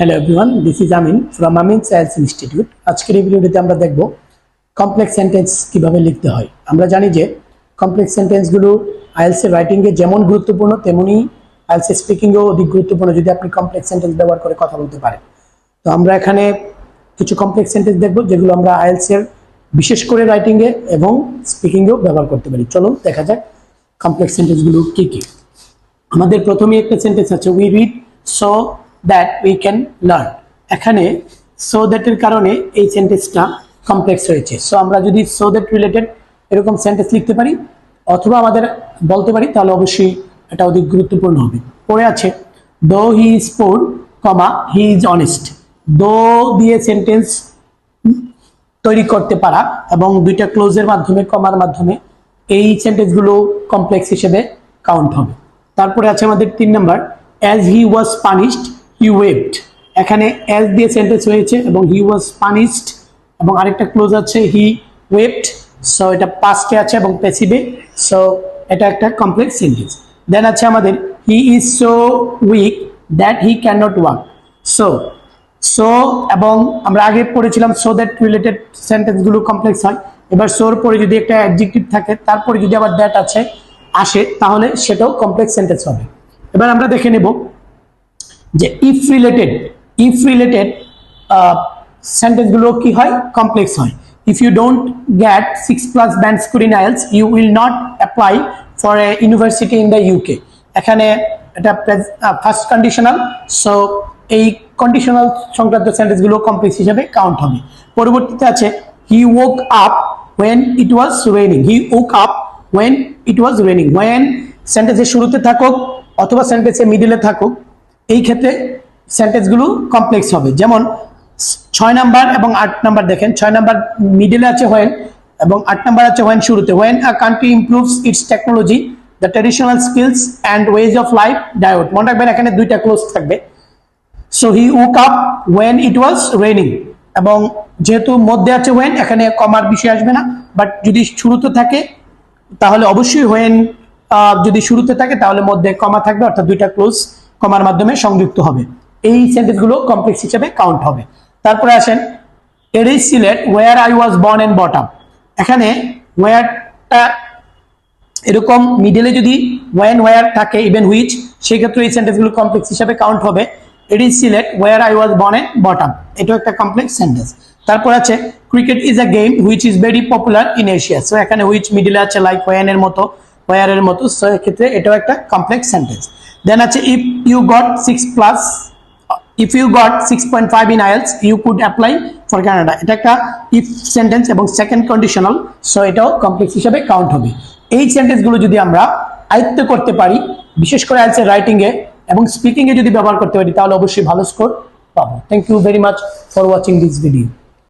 Hello everyone this is Amin from Amin science institute আজকের এই ভিডিওটিতে আমরা দেখব কমপ্লেক্স সেন্টেন্স কীভাবে লিখতে হয়। আমরা জানি যে কমপ্লেক্স সেন্টেন্সগুলো আইএলসি রাইটিংয়ে যেমন গুরুত্বপূর্ণ, তেমনি আইএলসি স্পিকিংয়েও অধিক গুরুত্বপূর্ণ যদি আপনি কমপ্লেক্স সেন্টেন্স ব্যবহার করে কথা বলতে পারেন। তো আমরা এখানে কিছু কমপ্লেক্স সেন্টেন্স দেখব, যেগুলো আমরা আইএলসির বিশেষ করে রাইটিংয়ে এবং স্পিকিংয়েও ব্যবহার করতে পারি। চলুন দেখা যাক কমপ্লেক্স সেন্টেন্সগুলো কী কী। আমাদের প্রথমে একটা সেন্টেন্স আছে we read so that we can learn এখানে সো দ্যাটের কারণে এই সেন্টেন্সটা কমপ্লেক্স হয়েছে। সো আমরা যদি সো দ্যাট রিলেটেড এরকম সেন্টেন্স লিখতে পারি, অথবা আমাদের বলতে পারি, তাহলে অবশ্যই এটা অধিক গুরুত্বপূর্ণ হবে। পরে আছে though he is poor comma he is honest though দিয়ে সেন্টেন্স তৈরি করতে পারা এবং দুইটা ক্লোজের মাধ্যমে কমার মাধ্যমে এই সেন্টেন্সগুলো কমপ্লেক্স হিসেবে কাউন্ট হবে। তারপরে আছে আমাদের তিন number as he was punished he wept এখানে অ্যাজ দিয়ে সেন্টেন্স হয়েছে এবং হি ওয়াজ পানিশড এবং আরেকটা ক্লোজ আছে হি ওয়েবড সো এটা পাস্টে আছে এবং প্যাসিভে সো এটা একটা কমপ্লেক্স সেন্টেন্স দেন আছে আমাদের he is so weak that he can not work so so এবং আমরা আগে পড়েছিলাম সো দ্যাট রিলেটেড সেন্টেন্সগুলো কমপ্লেক্স হয়। এবার সোর পরে যদি একটা অ্যাডজেক্টিভ থাকে, তারপরে যদি আবার দ্যাট আছে, আসে, তাহলে সেটাও কমপ্লেক্স সেন্টেন্স হবে। এবার আমরা দেখে নেব যে ইফ রিলেটেড ইফ রিলেটেড সেন্টেন্সগুলো কি হয়? কমপ্লেক্স হয়। If you don't get six plus band score in IELTS you will not apply for a university in the UK এখানে এটা ফার্স্ট কন্ডিশনাল সো এই কন্ডিশনাল সংক্রান্ত সেন্টেন্সগুলো কমপ্লেক্স হিসেবে কাউন্ট হবে। পরবর্তীতে আছে he woke up when it was raining he woke up when it was raining when সেন্টেন্সের শুরুতে থাকুক অথবা সেন্টেন্সের মিডিলে থাকুক এই ক্ষেত্রে সেন্টেন্সগুলো কমপ্লেক্স হবে। যেমন, ছয় নাম্বার এবং আট নাম্বার দেখেন, ছয় নাম্বার মিডিলে আছে হোয়েন এবং আট নাম্বার আছে হোয়েন শুরুতে। When a country improves its technology the traditional skills and ways of life die out মনে রাখবেন, এখানে দুইটা ক্লোজ থাকবে। So he woke up when it was raining এবং যেহেতু মধ্যে আছে ওয়েন এখানে কমার বিষয় আসবে না। বাট যদি শুরুতে থাকে, তাহলে অবশ্যই ওয়েন যদি শুরুতে থাকে, তাহলে মধ্যে কমা থাকবে, অর্থাৎ দুইটা ক্লোজ কমার মাধ্যমে সংযুক্ত হবে। এই সেন্টেন্সগুলো কমপ্লেক্স হিসেবে কাউন্ট হবে। তারপরে আসেন is Sylhet where I was born and bottom এখানে ওয়ারটা এরকম মিডলে যদি ওয়েন ওয়ার থাকে ইভেন হুইচ সেক্ষেত্রে এই সেন্টেন্সগুলো কমপ্লেক্স হিসেবে কাউন্ট হবে। It is Sylhet where I was born and bottom এটাও একটা কমপ্লেক্স সেন্টেন্স তারপর আছে cricket is a game which is very popular in Asia so এখানে হুইচ মিডিলে আছে লাইক ওয়ানের মতো ওয়ারের মতো। সো এক্ষেত্রে এটাও একটা কমপ্লেক্স সেন্টেন্স দেন আছে if you got six plus if you got six point five in IELTS you could apply for Canada এটা একটা ইফ সেন্টেন্স এবং সেকেন্ড কন্ডিশনাল সো এটাও কমপ্লেক্স হিসেবে কাউন্ট হবে। এই সেন্টেন্সগুলো যদি আমরা আয়ত্ত করতে পারি, বিশেষ করে আইএলসের রাইটিংয়ে এবং স্পিকিংয়ে যদি ব্যবহার করতে পারি, তাহলে অবশ্যই ভালো স্কোর পাবো। Thank you very much for watching this video